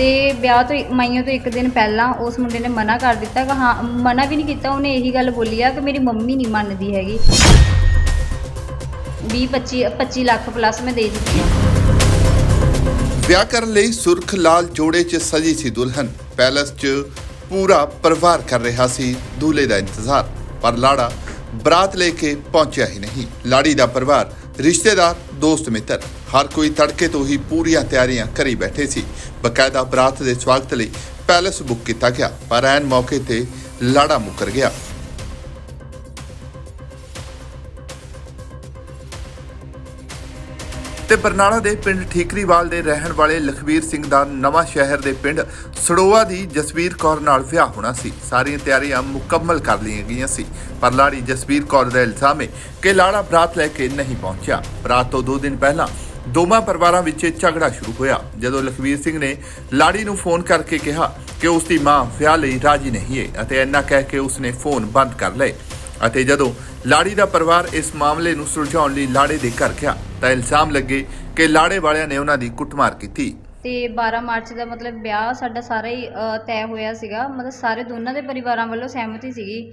ਤੇ ਵਿਆਹ ਤੋਂ ਮਾਈਆਂ ਤੋਂ ਇੱਕ ਦਿਨ ਪਹਿਲਾਂ ਉਸ ਮੁੰਡੇ ਨੇ ਮਨਾ ਕਰ ਦਿੱਤਾ ਕਿ ਹਾਂ, ਮਨਾ ਵੀ ਨਹੀਂ ਕੀਤਾ, ਉਹਨੇ ਇਹੀ ਗੱਲ ਬੋਲੀ ਆ ਕਿ ਮੇਰੀ ਮੰਮੀ ਨਹੀਂ ਮੰਨਦੀ ਹੈਗੀ। 20 25 25 ਲੱਖ ਪਲੱਸ ਮੈਂ ਦੇ ਦਿੱਤੀ ਆ। ਵਿਆਹ ਕਰਨ ਲਈ ਸੁਰਖ ਲਾਲ ਜੋੜੇ 'ਚ ਸਜੀ ਸੀ ਦੁਲਹਨ। ਪੈਲਸ 'ਚ ਪੂਰਾ ਪਰਿਵਾਰ ਕਰ ਰਿਹਾ ਸੀ, ਦੂਲੇ ਦਾ ਇੰਤਜ਼ਾਰ। ਪਰ ਲਾੜਾ ਬਰਾਤ ਲੈ ਕੇ ਪਹੁੰਚਿਆ ਹੀ ਨਹੀਂ। ਲਾੜੀ ਦਾ ਪਰਿਵਾਰ, ਰਿਸ਼ਤੇਦਾਰ, ਦੋਸਤ ਮਿੱਤਰ। ਹਰ ਕੋਈ ਤੜਕੇ ਤੋਂ ਹੀ ਪੂਰੀਆਂ ਤਿਆਰੀਆਂ ਕਰੀ ਬੈਠੇ ਸੀ। ਬਕਾਇਦਾ ਬਰਾਤ ਦੇ ਸਵਾਗਤ ਲਈ ਪੈਲਸ ਬੁੱਕ ਕੀਤਾ ਗਿਆ, ਪਰ ਐਨ ਮੌਕੇ ਤੇ ਲਾੜਾ ਮੁੱਕਰ ਗਿਆ। ਤੇ ਬਰਨਾਲਾ ਦੇ ਪਿੰਡ ਠੀਕਰੀਵਾਲ ਦੇ ਰਹਿਣ ਵਾਲੇ ਲਖਵੀਰ ਸਿੰਘ ਦਾ ਨਵਾਂ ਸ਼ਹਿਰ ਦੇ ਪਿੰਡ ਸੜੋਆ ਦੀ ਜਸਵੀਰ ਕੌਰ ਨਾਲ ਵਿਆਹ ਹੋਣਾ ਸੀ। ਸਾਰੀਆਂ ਤਿਆਰੀਆਂ ਮੁਕੰਮਲ ਕਰ ਲਈਆਂ ਗਈਆਂ ਸੀ, ਪਰ ਲਾੜੀ ਜਸਵੀਰ ਕੌਰ ਦਾ ਇਲਜ਼ਾਮ ਹੈ ਕਿ ਲਾੜਾ ਬਰਾਤ ਲੈ ਕੇ ਨਹੀਂ ਪਹੁੰਚਿਆ। ਬਰਾਤ ਤੋਂ 2 ਦਿਨ ਪਹਿਲਾਂ ਦੋਵਾਂ ਪਰਿਵਾਰਾਂ ਵਿੱਚ ਝਗੜਾ ਸ਼ੁਰੂ ਹੋਇਆ ਜਦੋਂ ਲਖਵੀਰ ਸਿੰਘ ਨੇ ਲਾੜੀ ਨੂੰ ਫੋਨ ਕਰਕੇ ਕਿਹਾ ਕਿ ਉਸ ਦੀ ਮਾਂ ਵਿਆਹ ਲਈ ਰਾਜੀ ਨਹੀਂ ਹੈ ਅਤੇ ਇੰਨਾ ਕਹਿ ਕੇ ਉਸਨੇ ਫੋਨ ਬੰਦ ਕਰ ਲਏ। ਅਤੇ ਜਦੋਂ ਲਾੜੀ ਦਾ ਪਰਿਵਾਰ ਇਸ ਮਾਮਲੇ ਨੂੰ ਸੁਲਝਾਉਣ ਲਈ ਲਾੜੇ ਦੇ ਘਰ ਗਿਆ ਤਾਂ ਇਲਜ਼ਾਮ ਲੱਗੇ ਕਿ ਲਾੜੇ ਵਾਲਿਆਂ ਨੇ ਉਹਨਾਂ ਦੀ ਕੁੱਟਮਾਰ ਕੀਤੀ। ਤੇ 12 ਮਾਰਚ ਦਾ ਮਤਲਬ ਵਿਆਹ ਸਾਡਾ ਸਾਰਾ ਹੀ ਅ, ਤੈਅ ਹੋਇਆ ਸੀਗਾ। ਮਤਲਬ ਸਾਰੇ ਦੋਨਾਂ ਦੇ ਪਰਿਵਾਰਾਂ ਵੱਲੋਂ ਸਹਿਮਤੀ ਸੀਗੀ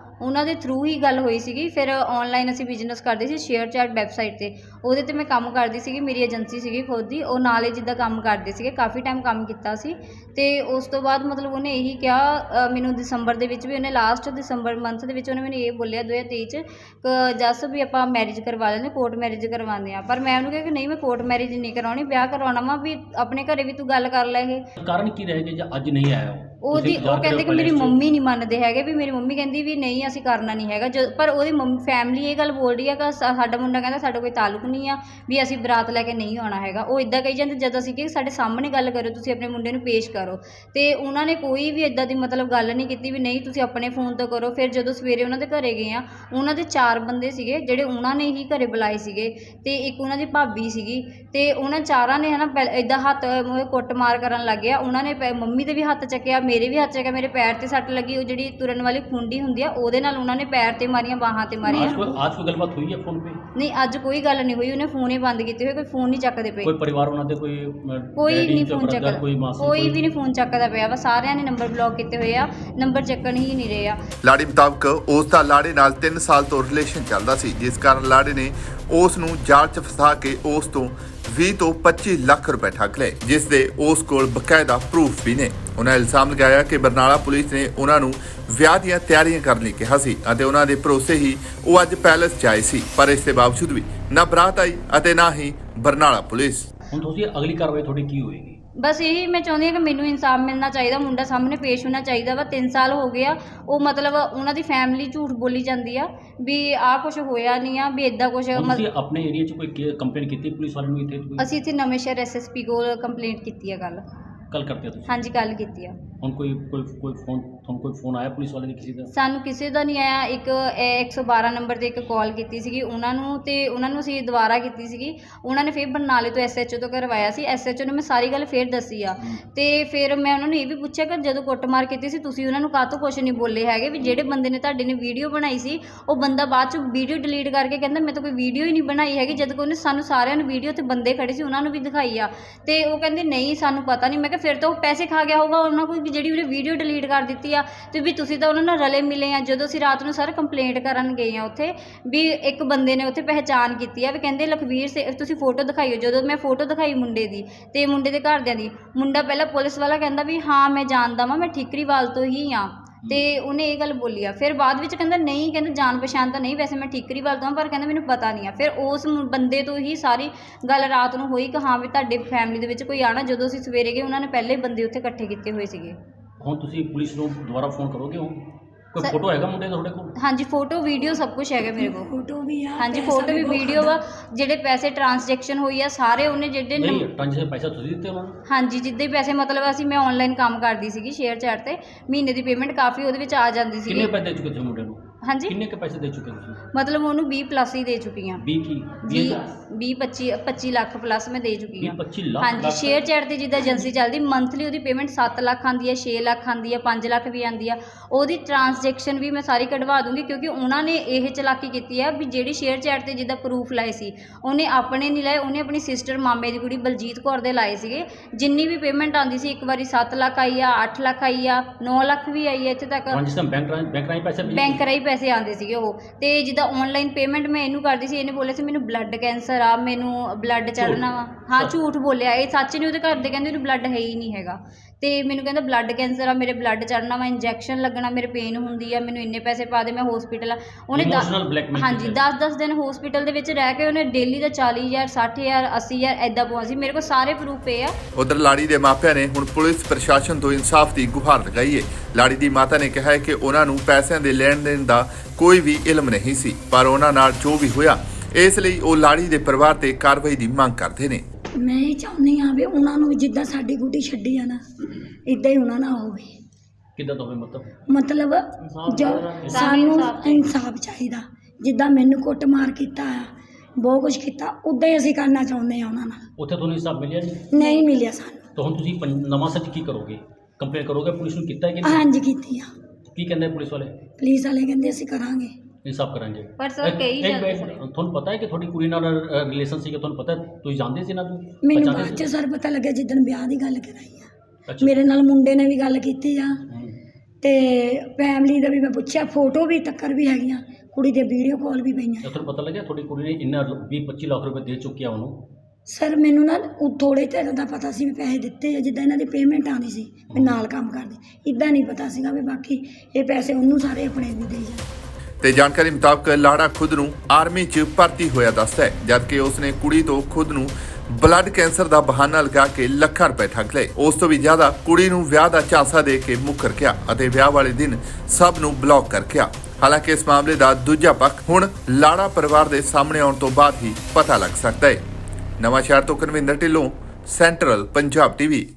ਉਹਨਾਂ ਦੇ ਥਰੂ ਹੀ ਗੱਲ ਹੋਈ ਸੀਗੀ ਫਿਰ ਆਨਲਾਈਨ ਅਸੀਂ ਬਿਜ਼ਨਸ ਕਰਦੇ ਸੀ ਸ਼ੇਅਰ ਚੈਟ ਵੈਬਸਾਈਟ ਤੇ। ਉਹਦੇ ਤੇ ਮੈਂ ਕੰਮ ਕਰਦੀ ਸੀਗੀ ਮੇਰੀ ਏਜੰਸੀ ਸੀਗੀ ਖੁਦ ਦੀ ਉਹ ਨਾਲ ਹੀ ਜਿੱਦਾਂ ਕੰਮ ਕਰਦੇ ਸੀਗੇ ਕਾਫੀ ਟਾਈਮ ਕੰਮ ਕੀਤਾ ਸੀ। ਤੇ ਉਸ ਤੋਂ ਬਾਅਦ ਮਤਲਬ ਉਹਨੇ ਇਹੀ ਕਿਹਾ ਮੈਨੂੰ ਦਸੰਬਰ ਦੇ ਵਿੱਚ ਵੀ ਉਹਨੇ ਲਾਸਟ ਦਸੰਬਰ ਮੰਥ ਦੇ ਵਿੱਚ ਉਹਨੇ ਮੈਨੂੰ ਇਹ ਬੋਲਿਆ 2023 ਚ ਕਿ ਜਸ ਵੀ ਆਪਾਂ ਮੈਰਿਜ ਕਰਵਾ ਲੈਂਦੇ ਕੋਰਟ ਮੈਰਿਜ ਕਰਵਾਉਂਦੇ ਆ ਪਰ ਮੈਂ ਉਹਨੂੰ ਕਿਹਾ ਕਿ ਨਹੀਂ ਮੈਂ ਕੋਰਟ ਮੈਰਿਜ ਨਹੀਂ ਕਰਵਾਉਣੀ ਵਿਆਹ ਕਰਵਾਉਣਾ ਵਾ ਵੀ ਆਪਣੇ ਘਰੇ ਵੀ ਤੂੰ ਗੱਲ ਕਰ ਲੈ ਇਹ। ਕਾਰਨ ਕੀ ਰਹੇਗਾ ਜੇ ਅੱਜ ਨਹੀਂ ਆਇਆ ਉਹ? ਉਹਦੀ ਉਹ ਕਹਿੰਦੇ ਕਿ ਮੇਰੀ ਮੰਮੀ ਨਹੀਂ ਮੰਨਦੇ ਹੈਗੇ ਵੀ ਮੇਰੀ ਮੰਮੀ ਕਹਿੰਦੀ ਵੀ ਨਹੀਂ ਅਸੀਂ ਕਰਨਾ ਨਹੀਂ ਹੈਗਾ। ਜਦ ਪਰ ਉਹਦੀ ਮੰਮੀ ਫੈਮਿਲੀ ਇਹ ਗੱਲ ਬੋਲ ਰਹੀ ਹੈ ਕਿ ਸਾ- ਸਾਡਾ ਮੁੰਡਾ ਕਹਿੰਦਾ ਸਾਡਾ ਕੋਈ ਤਾਲੁਕ ਨਹੀਂ ਆ ਵੀ ਅਸੀਂ ਬਰਾਤ ਲੈ ਕੇ ਨਹੀਂ ਆਉਣਾ ਹੈਗਾ। ਉਹ ਇਦਾਂ ਕਹੀ ਜਾਂਦੇ, ਜਦ ਅਸੀਂ ਕਿ ਸਾਡੇ ਸਾਹਮਣੇ ਗੱਲ ਕਰੋ, ਤੁਸੀਂ ਆਪਣੇ ਮੁੰਡੇ ਨੂੰ ਪੇਸ਼ ਕਰੋ। ਤੇ ਉਹਨਾਂ ਨੇ ਕੋਈ ਵੀ ਇਦਾਂ ਦੀ ਮਤਲਬ ਗੱਲ ਨਹੀਂ ਕੀਤੀ ਵੀ ਨਹੀਂ, ਤੁਸੀਂ ਆਪਣੇ ਫੋਨ ਤੋਂ ਕਰੋ। ਫਿਰ ਜਦੋਂ ਸਵੇਰੇ ਉਹਨਾਂ ਦੇ ਘਰੇ ਗਏ ਆ, ਉਹਨਾਂ ਦੇ ਚਾਰ ਬੰਦੇ ਸੀਗੇ, ਜਿਹੜੇ ਉਹਨਾਂ ਨੇ ਹੀ ਘਰੇ ਬੁਲਾਏ ਸੀਗੇ ਤੇ ਇੱਕ ਉਹਨਾਂ ਦੀ ਭਾਬੀ ਸੀਗੀ। ਤੇ ਉਹਨਾਂ ਚਾਰਾਂ ਨੇ ਹਨਾ ਇਦਾਂ ਹੱਥ ਮੂਹਰੇ ਕੁੱਟਮਾਰ ਕਰਨ ਲੱਗ ਗਿਆ। ਉਹਨਾਂ ਨੇ ਪੈ- ਮੰਮੀ ਦੇ ਵੀ ਹੱਥ ਚੱਕਿਆ, ਮੇਰੇ ਵੀ ਹੱਥ ਚੱਕਿਆ, ਮੇਰੇ ਪੈਰ ਤੇ ਸੱਟ ਲੱਗੀ। ਉਹ ਜਿਹੜੀ ਤੁਰਨ ਵਾਲੀ ਖੁੰਡੀ ਹੁੰਦੀ ਆ, ਉਹਦੇ ਨਾਲ ਉਹਨਾਂ ਨੇ ਪੈਰ ਤੇ ਮਾਰੀਆਂ ਬਾਹਾਂ ਤੇ ਅੱਜ ਮਾਰੀਆਂ ਕੋਈ ਅੱਜ ਕੋਈ ਗੱਲਬਾਤ ਹੋਈ ਹੈ ਫੋਨ ਤੇ? ਨਹੀਂ ਅੱਜ ਕੋਈ ਗੱਲ ਨਹੀਂ ਹੋਈ। ਉਹਨੇ ਫੋਨ ਹੀ ਬੰਦ ਕੀਤੇ ਹੋਏ ਕੋਈ ਫੋਨ ਨਹੀਂ ਚੱਕਦੇ ਪਏ। ਕੋਈ ਪਰਿਵਾਰ ਉਹਨਾਂ ਦੇ ਕੋਈ ਅਹ, ਕੋਈ daddy, ਨਹੀਂ ਫੋਨ brother, ਚੱਕਦਾ। ਕੋਈ ਮਾਸੀ ਕੋਈ ਵੀ ਨਹੀਂ ਫੋਨ ਚੱਕਦਾ ਪਿਆ ਵਾ। ਸਾਰਿਆਂ ਨੇ ਨੰਬਰ ਬਲੌਕ ਕੀਤੇ ਹੋਏ ਆ। ਨੰਬਰ ਚੱਕਣ ਹੀ ਨਹੀਂ ਰਹੇ ਆ। ਲਾੜੀ ਮੁਤਾਬਕ ਉਸ ਦਾ ਲਾੜੇ ਨਾਲ 3 ਸਾਲ ਤੋਂ ਰਿਲੇਸ਼ਨ ਚੱਲਦਾ ਸੀ ਜਿਸ ਕਾਰਨ ਲਾੜੇ ਨੇ ਉਸ ਨੂੰ ਜਾਲ 'ਚ ਫਸਾ ਕੇ ਉਸ ਤੋਂ 20 ਤੋਂ 25 ਲੱਖ ਰੁਪਏ ਠੱਗ ਲਏ ਜਿਸ ਦੇ ਉਸ ਕੋਲ ਬਕਾਇਦਾ ਪ੍ਰੂਫ ਵੀ ਨੇ। ਉਹਨਾਂ ਇਲਜ਼ਾਮ ਲਗਾਇਆ ਕਿ ਬਰਨਾਲਾ ਪੁਲਿਸ ਨੇ ਉਹਨਾਂ ਨੂੰ ਵਿਆਹ ਦੀਆਂ ਤਿਆਰੀਆਂ ਕਰਨ ਲਈ ਕਿਹਾ ਸੀ ਅਤੇ ਉਹਨਾਂ ਦੇ ਭਰੋਸੇ ਹੀ ਉਹ ਅੱਜ ਪੈਲਸ 'ਚ ਆਏ ਸੀ। ਪਰ ਇਸ ਦੇ ਬਾਵਜੂਦ ਵੀ ਨਾ ਬਰਾਤ ਆਈ ਅਤੇ ਨਾ ਹੀ ਬਰਨਾਲਾ ਪੁਲਿਸ। ਹੁਣ ਤੁਸੀਂ ਅਗਲੀ ਕਾਰਵਾਈ ਤੁਹਾਡੀ ਕੀ ਹੋਏਗੀ? ਬਸ ਇਹੀ ਮੈਂ ਚਾਹੁੰਦੀ ਹਾਂ ਕਿ ਮੈਨੂੰ ਇਨਸਾਫ ਮਿਲਣਾ ਚਾਹੀਦਾ ਮੁੰਡਾ ਸਾਹਮਣੇ ਪੇਸ਼ ਹੋਣਾ ਚਾਹੀਦਾ ਵਾ। 3 ਸਾਲ ਹੋ ਗਏ ਆ ਉਹ ਮਤਲਬ ਉਹਨਾਂ ਦੀ ਫੈਮਿਲੀ ਝੂਠ ਬੋਲੀ ਜਾਂਦੀ ਆ ਵੀ ਆਹ ਕੁਝ ਹੋਇਆ ਨਹੀਂ ਆ ਵੀ ਇਦਾਂ ਕੁਝ ਹੁਣ ਤੁਸੀਂ ਆਪਣੇ ਏਰੀਆ 'ਚ ਕੋਈ ਕੰਪਲੇਂਟ ਕੀਤੀ ਪੁਲਿਸ ਵਾਲਿਆਂ ਨੂੰ ਇੱਥੇ ਕੋਈ? ਅਸੀਂ ਇੱਥੇ ਨਵੇਂ ਸ਼ਹਿਰ ਐਸਐਸਪੀ ਕੋਲ ਕੰਪਲੇਂਟ ਕੀਤੀ ਆ ਗੱਲ ਕੱਲ ਕਰਦੇ ਹੋ ਤੁਸੀਂ? ਹਾਂਜੀ ਗੱਲ ਕੀਤੀ ਆ। ਹੁਣ ਕੋਈ ਕੋਈ ਕੋਈ ਫੋਨ ਤੁਹਾਨੂੰ ਕੋਈ ਫੋਨ ਆਇਆ ਪੁਲਿਸ ਵਾਲੇ ਨੇ ਕਿਸੇ ਦਾ? ਸਾਨੂੰ ਕਿਸੇ ਦਾ ਨਹੀਂ ਆਇਆ। ਇੱਕ ਇਹ 112 ਨੰਬਰ ਤੇ ਇੱਕ ਕਾਲ ਕੀਤੀ ਸੀਗੀ। ਉਹਨਾਂ ਨੂੰ ਤੇ ਉਹਨਾਂ ਨੂੰ ਅਸੀਂ ਦੁਬਾਰਾ ਕੀਤੀ ਸੀਗੀ। ਉਹਨਾਂ ਨੇ ਫਿਰ ਬਰਨਾਲੇ ਤੋਂ ਐਸਐਚਓ ਤੋਂ ਕਰਵਾਇਆ ਸੀ। ਐਸਐਚਓ ਨੇ ਮੈਂ ਸਾਰੀ ਗੱਲ ਫਿਰ ਦੱਸੀ ਆ। ਤੇ ਫਿਰ ਮੈਂ ਉਹਨਾਂ ਨੂੰ ਇਹ ਵੀ ਪੁੱਛਿਆ ਕਿ ਜਦੋਂ ਕੁੱਟਮਾਰ ਕੀਤੀ ਸੀ ਤੁਸੀਂ ਉਹਨਾਂ ਨੂੰ ਕਾਹਤੋਂ ਕੁਝ ਨਹੀਂ ਬੋਲੇ ਹੈਗੇ? ਵੀ ਜਿਹੜੇ ਬੰਦੇ ਨੇ ਤੁਹਾਡੇ ਨੇ ਵੀਡੀਓ ਬਣਾਈ ਸੀ ਉਹ ਬੰਦਾ ਬਾਅਦ ਚ ਵੀਡੀਓ ਡਿਲੀਟ ਕਰਕੇ ਕਹਿੰਦਾ ਮੈਂ ਤਾਂ ਕੋਈ ਵੀਡੀਓ ਹੀ ਨਹੀਂ ਬਣਾਈ ਹੈਗੀ। ਜਦ ਕਿ ਉਹਨੇ ਸਾਨੂੰ ਸਾਰਿਆਂ ਨੂੰ ਵੀਡੀਓ ਤੇ ਬੰਦੇ ਖੜੇ ਸੀ ਉਹਨਾਂ ਨੂੰ ਵੀ ਦਿਖਾਈ ਆ। ਤੇ ਉਹ ਕਹਿੰਦੇ ਨਹੀਂ ਸਾਨੂੰ ਪਤਾ ਨਹੀਂ। ਮੈਂ ਕਿਹਾ ਫਿਰ ਤਾਂ ਉਹ ਪੈਸੇ ਖਾ ਗਿਆ ਹੋਊਗਾ, ਉਹਨਾਂ ਕੋਈ ਵੀ ਜਿਹੜੀ ਉਹਨੇ ਵੀਡੀਓ ਡਿਲੀਟ ਕਰ ਦਿੱਤੀ ਆ, ਤੇ ਵੀ ਤੁਸੀਂ ਤਾਂ ਉਹਨਾਂ ਨਾਲ ਰਲੇ ਮਿਲੇ ਆ, ਜਦੋਂ ਅਸੀਂ ਰਾਤ ਨੂੰ ਸਰ ਕੰਪਲੇਂਟ ਕਰਨ ਗਏ ਆ ਉੱਥੇ, ਵੀ ਇੱਕ ਬੰਦੇ ਨੇ ਉੱਥੇ ਪਹਿਚਾਣ ਕੀਤੀ ਆ, ਵੀ ਕਹਿੰਦੇ ਲਖਵੀਰ ਸੇ, ਤੁਸੀਂ ਫੋਟੋ ਦਿਖਾਈਓ, ਜਦੋਂ ਮੈਂ ਫੋਟੋ ਦਿਖਾਈ ਮੁੰਡੇ ਦੀ, ਤੇ ਮੁੰਡੇ ਦੇ ਘਰਦਿਆਂ ਦੀ, ਮੁੰਡਾ ਪਹਿਲਾਂ ਪੁਲਿਸ ਵਾਲਾ ਕਹਿੰਦਾ ਵੀ ਹਾਂ, ਮੈਂ ਜਾਣਦਾ ਵਾਂ, ਮੈਂ ਠੀਕਰੀਵਾਲ ਤੋਂ ਹੀ ਆ। ਤੇ ਉਹਨੇ ਇਹ ਗੱਲ ਬੋਲੀ ਆ। ਫਿਰ ਬਾਅਦ ਵਿੱਚ ਕਹਿੰਦਾ ਨਹੀਂ ਕਹਿੰਦਾ ਜਾਣ ਪਛਾਣ ਤਾਂ ਨਹੀਂ ਵੈਸੇ ਮੈਂ ਠੀਕਰੀਵਾਲ ਤੋਂ ਹਾਂ ਪਰ ਕਹਿੰਦਾ ਮੈਨੂੰ ਪਤਾ ਨਹੀਂ ਆ। ਫਿਰ ਉਸ ਮੁ- ਬੰਦੇ ਤੋਂ ਹੀ ਸਾਰੀ ਗੱਲ ਰਾਤ ਨੂੰ ਹੋਈ ਕਿ ਹਾਂ ਵੀ ਤੁਹਾਡੇ ਫੈਮਿਲੀ ਦੇ ਵਿੱਚ ਕੋਈ ਆਣਾ। ਜਦੋਂ ਅਸੀਂ ਸਵੇਰੇ ਗਏ ਉਹਨਾਂ ਨੇ ਪਹਿਲੇ ਬੰਦੇ ਉੱਥੇ ਇਕੱਠੇ ਕੀਤੇ ਹੋਏ ਸੀਗੇ। ਹੁਣ ਤੁਸੀਂ ਪੁਲਿਸ ਨੂੰ ਦੁਬਾਰਾ ਫੋਨ ਕਰੋਗੇ ਹੁਣ ਕੋਈ ਫੋਟੋ ਹੈਗਾ ਮੁੰਡੇ ਦਾ ਤੁਹਾਡੇ ਕੋਲ? ਹਾਂਜੀ ਫੋਟੋ ਵੀਡੀਓ ਸਭ ਕੁਝ ਹੈਗਾ ਮੇਰੇ ਕੋਲ। ਫੋਟੋ ਵੀ ਆ ਹਾਂਜੀ ਪੈਸਾ ਫੋਟੋ ਵੀ ਬਹੁਤ ਵੀਡੀਓ ਵਾ। ਜਿਹੜੇ ਪੈਸੇ ਟ੍ਰਾਂਜੈਕਸ਼ਨ ਹੋਈ ਆ ਸਾਰੇ ਉਹਨੇ ਜਿਹੜੇ ਨੰਬ- ਨਹੀਂ ਟ੍ਰਾਂਜੈਕਸ਼ਨ ਪੈਸਾ ਤੁਸੀਂ ਦਿੱਤੇ ਉਹਨਾਂ ਨੂੰ? ਹਾਂਜੀ ਜਿੱਦਾਂ ਹੀ ਪੈਸੇ ਮਤਲਬ ਅਸੀਂ ਮੈਂ ਆਨਲਾਈਨ ਕੰਮ ਕਰਦੀ ਸੀਗੀ ਸ਼ੇਅਰ ਚੈਟ ਤੇ ਮਹੀਨੇ ਦੀ ਪੇਮੈਂਟ ਕਾਫੀ ਉਹਦੇ ਵਿੱਚ ਆ ਜਾਂਦੀ ਕਿੰਨੇ ਸੀਗੀ ਪੈਸੇ ਦੇ ਚੁੱਕੇ ਤੁਸੀਂ ਮੁੰਡੇ ਨੂੰ? ਹਾਂਜੀ? ਕਿੰਨੇ ਕੁ ਪੈਸੇ ਦੇ ਚੁੱਕੇ ਤੁਸੀਂ? ਮਤਲਬ ਉਹਨੂੰ 20 ਪਲੱਸ ਹੀ ਦੇ ਚੁੱਕੀ ਹਾਂ 20 ਕੀ 20 20 25 25 ਲੱਖ ਪਲੱਸ ਮੈਂ ਦੇ ਚੁੱਕੀ 20 ਹਾਂ 25 ਲੱਖ ਹਾਂਜੀ ਲੱਖ ਸ਼ੇਅਰ ਚੈਟ ਤੇ ਜਿੱਦਾਂ ਏਜੰਸੀ ਚੱਲਦੀ ਮੰਥਲੀ ਉਹਦੀ ਪੇਮੈਂਟ 7 ਲੱਖ ਆਂਦੀ ਹੈ 6 ਲੱਖ ਆਂਦੀ ਹੈ 5 ਲੱਖ ਵੀ ਆਂਦੀ ਆ ਉਹਦੀ ਟ੍ਰਾਂਜੈਕਸ਼ਨ ਵੀ ਮੈਂ ਸਾਰੀ ਕਢਵਾ ਦੂੰਗੀ ਕਿਉਂਕਿ ਉਹਨਾਂ ਨੇ ਇਹ ਚਲਾਕੀ ਕੀਤੀ ਆ ਵੀ ਜਿਹੜੀ ਸ਼ੇਅਰ ਚੈਟ ਤੇ ਜਿੱਦਾਂ ਪ੍ਰੂਫ ਲਾਏ ਸੀ ਉਹਨੇ ਆਪਣੇ ਨਹੀਂ ਲਾਏ ਉਹਨੇ ਆਪਣੀ ਸਿਸਟਰ ਮਾਮੇ ਦੀ ਕੁੜੀ ਬਲਜੀਤ ਕੌਰ ਦੇ ਲਾਏ ਸੀਗੇ। ਜਿੰਨੀ ਵੀ ਪੇਮੈਂਟ ਆਂਦੀ ਸੀ ਇੱਕ ਵਾਰੀ 7 ਲੱਖ ਆਈ ਆ 8 ਲੱਖ ਆਈ ਆ 9 ਲੱਖ ਵੀ ਆਈ ਆ ਇੱਥੇ ਤੱਕ। ਟ੍ਰਾਂਜੈਕਸ਼ਨ ਬੈਂਕ ਰਾਹੀਂ ਬੈਂਕ ਰਾਹੀਂ ਪੈਸੇ ਭੇਜੇ ਬੈਂਕ ਰਾਹੀਂ ਪੈਸੇ ਆਉਂਦੇ ਸੀਗੇ ਉਹ। ਤੇ ਜਿੱਦਾਂ ਆਨਲਾਈਨ ਪੇਮੈਂਟ ਮੈਂ ਇਹਨੂੰ ਕਰਦੀ ਸੀ ਇਹਨੇ ਬੋਲਿਆ ਸੀ ਮੈਨੂੰ ਬਲੱਡ ਕੈਂਸਰ ਆ ਮੈਨੂੰ ਬਲੱਡ ਚੜਨਾ ਵਾ। ਹਾਂ। ਝੂਠ ਬੋਲਿਆ। ਇਹ ਸੱਚ ਨਹੀਂ ਉਹਦੇ ਘਰ ਦੇ ਕਹਿੰਦੇ ਇਹਨੂੰ ਬਲੱਡ ਹੈ ਹੀ ਨਹੀਂ ਹੈਗਾ। ਤੇ ਮੈਨੂੰ ਕਹਿੰਦਾ ਬਲੱਡ ਕੈਂਸਰ ਆ ਮੇਰੇ ਬਲੱਡ ਚੜਨਾ ਵਾ ਇੰਜੈਕਸ਼ਨ ਲੱਗਣਾ ਮੇਰੇ ਪੇਨ ਹੁੰਦੀ ਆ ਮੈਨੂੰ ਇੰਨੇ ਪੈਸੇ ਪਾ ਦੇ ਮੈਂ ਹਸਪੀਟਲ ਉਹਨੇ ਦਸ- Emotional blackmail ਹਾਂਜੀ ਕੀਤਾ। 10-10 ਦਿਨ ਹਸਪੀਟਲ ਦੇ ਵਿੱਚ ਰਹਿ ਕੇ ਉਹਨੇ ਡੇਲੀ ਦਾ 40000 60000 80000 ਐਦਾਂ ਪਵਾ ਸੀ। ਮੇਰੇ ਕੋਲ ਸਾਰੇ ਪ੍ਰੂਫ ਪਏ ਆ। ਉਧਰ ਲਾੜੀ ਦੇ ਮਾਪਿਆਂ ਨੇ ਹੁਣ ਪੁਲਿਸ ਪ੍ਰਸ਼ਾਸਨ ਤੋਂ ਇਨਸਾਫ ਦੀ ਗੁਹਾਰ ਲਗਾਈ ਹੈ ਲਾੜੀ ਦੀ ਮਾਤਾ ਨੇ ਕਿਹਾ ਹੈ ਕਿ ਉਹਨਾਂ ਨੂੰ ਪੈਸਿਆਂ ਦੇ ਲੈਣ ਦੇਣ ਦਾ ਕੋਈ ਵੀ ਇਲਮ ਨਹੀਂ ਸੀ ਪਰ ਉਹਨਾਂ ਨਾਲ ਜੋ ਵੀ ਹੋਇਆ ਇਸ ਲਈ ਉਹ ਲਾੜੀ ਦੇ ਪਰਿਵਾਰ ਤੇ ਕਾਰਵਾਈ ਦੀ ਮੰਗ ਕਰਦੇ ਨੇ। ਮੈਂ ਇਹ ਚਾਹੁੰਦੀ ਹਾਂ ਵੀ ਉਹਨਾਂ ਨੂੰ ਜਿੱਦਾਂ ਸਾਡੀ ਗੁੱਡੀ ਛੱਡੀ ਆ ਨਾ ਇਦਾਂ ਹੀ ਉਹਨਾਂ ਨਾਲ ਹੋਵੇ। ਕਿੱਦਾਂ ਤੋਂ ਹੋਵੇ ਮਤਲਬ ਮਤਲਬ ਜੋ ਸਾਨੂੰ ਇਨਸਾਫ ਚਾਹੀਦਾ। ਜਿੱਦਾਂ ਮੈਨੂੰ ਕੁੱਟ ਮਾਰ ਕੀਤਾ ਆ ਬਹੁਤ ਕੁਝ ਕੀਤਾ ਉਦਾਂ ਹੀ ਅਸੀਂ ਕਰਨਾ ਚਾਹੁੰਦੇ ਆ ਉਹਨਾਂ ਨਾਲ। ਉੱਥੇ ਤੁਹਾਨੂੰ ਹਿਸਾਬ ਮਿਲਿਆ ਨਹੀਂ ਨਹੀਂ ਮਿਲਿਆ ਸਾਨੂੰ। ਤਾਂ ਹੁਣ ਤੁਸੀਂ ਪੰ- ਨਵਾਂ ਸੱਚ ਕੀ ਕਰੋਗੇ? ਕੰਪਲੇਂਟ ਕਰੋਗੇ ਪੁਲਿਸ ਨੂੰ ਕੀਤਾ ਹੈ ਕਿ ਨਹੀਂ? ਹਾਂਜੀ ਕੀਤੀ ਆ। ਕੀ ਕਹਿੰਦੇ ਪੁਲਿਸ ਵਾਲੇ? ਪੁਲਿਸ ਵਾਲੇ ਕਹਿੰਦੇ ਅਸੀਂ ਕਰਾਂਗੇ। ਇਨਸਾਫ ਕਰਾਂਗੇ। ਪਰ ਸਰ ਇੱਕ- ਜਾਂਦੇ ਸੀ ਤੁਹਾਨੂੰ ਪਤਾ ਹੈ ਕਿ ਤੁਹਾਡੀ ਕੁੜੀ ਨਾਲ ਰਿਲੇਸ਼ਨ ਸੀਗਾ ਤੁਹਾਨੂੰ ਪਤਾ ਹੈ? ਤੁਸੀਂ ਜਾਣਦੇ ਸੀ ਨਾ? ਤੂੰ ਮੈਨੂੰ ਪਛਾਣਦੇ ਬਾਅਦ ਚ ਸੀ? ਸਰ ਪਤਾ ਲੱਗਿਆ ਜਿੱਦਣ ਵਿਆਹ ਦੀ ਗੱਲ ਕਰਾਈ ਆ। ਮੇਰੇ ਨਾਲ ਮੁੰਡੇ ਨੇ ਵੀ ਗੱਲ ਕੀਤੀ ਆ। ਤੇ ਫੈਮਿਲੀ ਦਾ ਵੀ ਮੈਂ ਪੁੱਛਿਆ ਫੋਟੋ ਵੀ ਤੱਕਰ ਵੀ ਹੈਗੀਆਂ। ਕੁੜੀ ਦੇ ਵੀਡੀਓ ਕਾਲ ਵੀ ਪਈਆਂ। ਤਾਂ ਤੁਹਾਨੂੰ ਪਤਾ ਲੱਗਿਆ ਤੁਹਾਡੀ ਕੁੜੀ ਨੇ ਇੰਨਾ 20 25 ਲੱਖ ਰੁਪਏ ਦੇ ਚੁੱਕਿਆ ਉਹਨੂੰ? ਸਰ ਮੈਨੂੰ ਨਾ ਉਹ ਥੋੜੇ ਚਿਰ ਦਾ ਪਤਾ ਸੀ ਵੀ ਪੈਸੇ ਦਿੱਤੇ ਆ ਜਿੱਦਾਂ ਇਹਨਾਂ ਦੀ ਪੇਮੈਂਟ ਆਉਂਦੀ ਸੀ ਮੈਂ ਨਾਲ ਕੰਮ ਕਰਦੀ। ਇਦਾਂ ਨਹੀਂ ਪਤਾ ਸੀਗਾ ਵੀ ਬਾਕੀ ਇਹ ਪੈਸੇ ਉਹਨੂੰ ਸਾਰੇ ਆਪਣੇ ਵੀ ਦੇ ਜਾ ਤੇ ਜਾਣਕਾਰੀ ਮੁਤਾਬਕ ਲਾੜਾ ਖੁਦ ਨੂੰ ਆਰਮੀ 'ਚ ਭਰਤੀ ਹੋਇਆ ਦੱਸਦਾ ਹੈ, ਜਦਕਿ ਉਸਨੇ ਕੁੜੀ ਤੋਂ ਖੁਦ ਨੂੰ ਬਲੱਡ ਕੈਂਸਰ ਦਾ ਬਹਾਨਾ ਲਗਾ ਕੇ ਲੱਖਾਂ ਰੁਪਏ ਠੱਗ ਲਏ। ਉਸ ਤੋਂ ਵੀ ਜ਼ਿਆਦਾ ਕੁੜੀ ਨੂੰ ਵਿਆਹ ਦਾ ਝਾਂਸਾ ਦੇ ਕੇ ਮੁੱਕਰ ਗਿਆ ਅਤੇ ਵਿਆਹ ਵਾਲੇ ਦਿਨ ਸਭ ਨੂੰ ਬਲੌਕ ਕਰ ਗਿਆ। ਹਾਲਾਂਕਿ ਇਸ ਮਾਮਲੇ ਦਾ ਦੂਜਾ ਪੱਖ ਹੁਣ ਲਾੜਾ ਪਰਿਵਾਰ ਦੇ ਸਾਹਮਣੇ ਆਉਣ ਤੋਂ ਬਾਅਦ ਹੀ ਪਤਾ ਲੱਗ ਸਕਦਾ ਹੈ। ਨਵਾਂ ਸ਼ਹਿਰ ਤੋਂ ਕਨਵਿੰਦਰ ਢਿੱਲੋਂ, ਸੈਂਟਰਲ ਪੰਜਾਬ ਟੀਵੀ।